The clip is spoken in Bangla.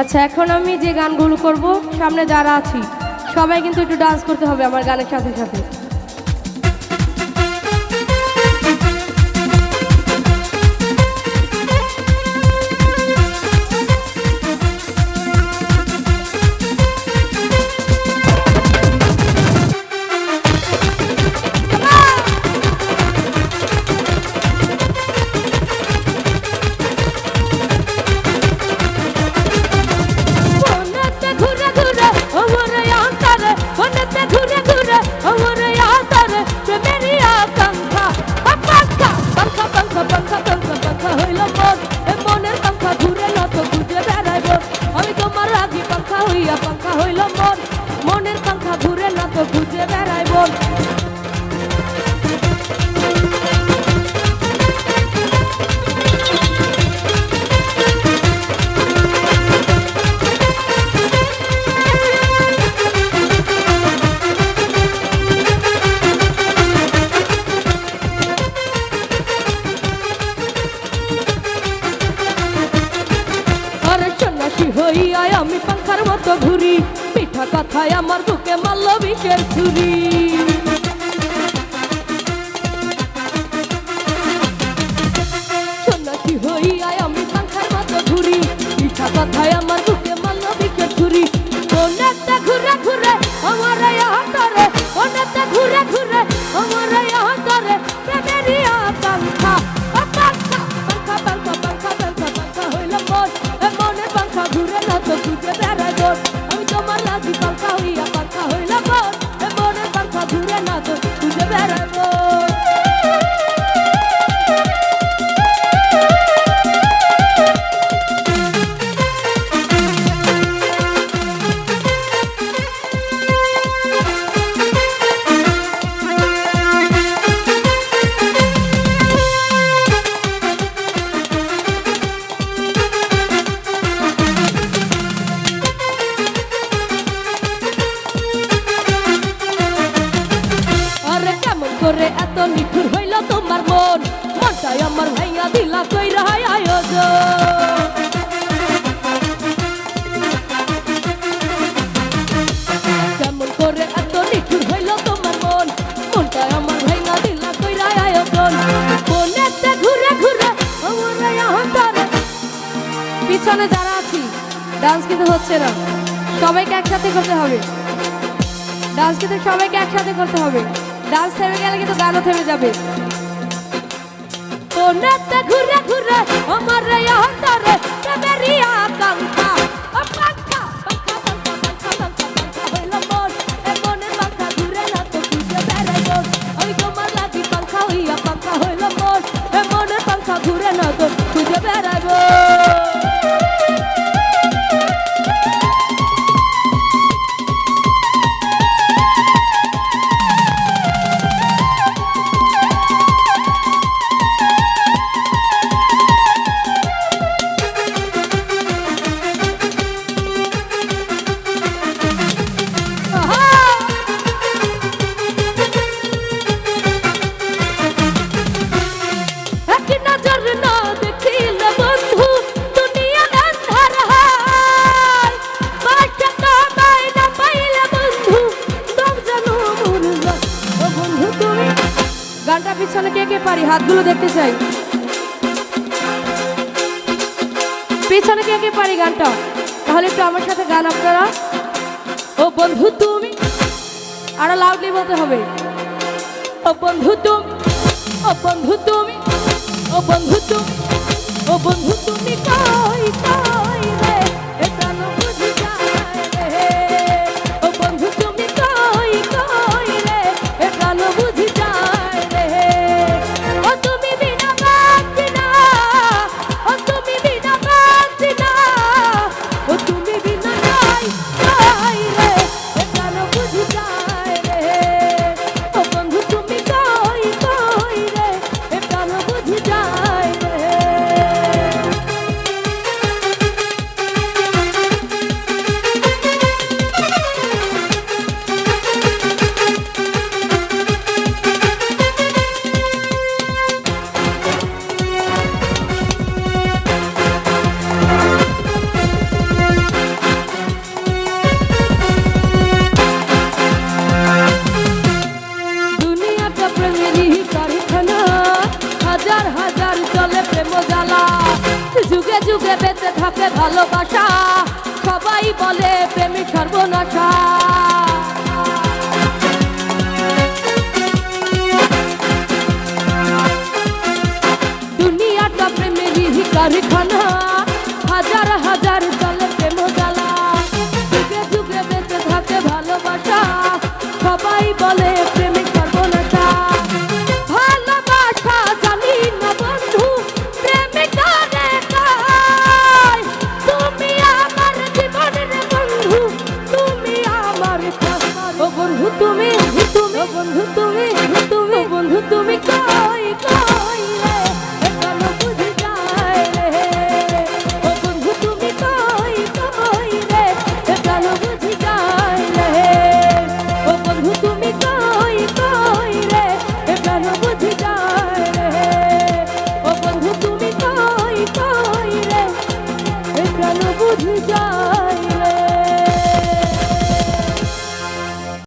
আচ্ছা এখন আমি যে গানগুলো করব, সামনে যারা আছি, সবাই কিন্তু একটু ডান্স করতে হবে আমার গানের সাথে সাথে। হইল মন। মনের পাঙ্খা ঘুরে না তো খুঁজে বেড়াই আরে মতো ঘুরি পিঠা কথায় আমার বুকে মাল্ল বিষের করে এত নিঠুর হইল তোমার মন। মনটাই আমার ভাইয়া দিলা কই আয়োজন এত তোমার আয়োজন পিছনে যারা আছি ডান্স কিন্তু হচ্ছে না। সবাইকে একসাথে করতে হবে। ডান্স কিন্তু সবাইকে একসাথে করতে হবে। ডান্স থেমে গেলে কিন্তু গানও থেমে যাবে। ওনাতে ঘুরে ঘুরে আমার হাতগুলো দেখতে চাই। পেছনে কে কে পারি গানটা? তাহলে একটু আমার সাথে গান আপনারা। ও বন্ধু তুমি, আরও লাউডলি বলতে হবে। ও বন্ধু তুমি, ও বন্ধু তুমি, ও বন্ধু তুমি। থাকে ভালোবাসা সবাই বলে প্রেমী সর্বনাশা।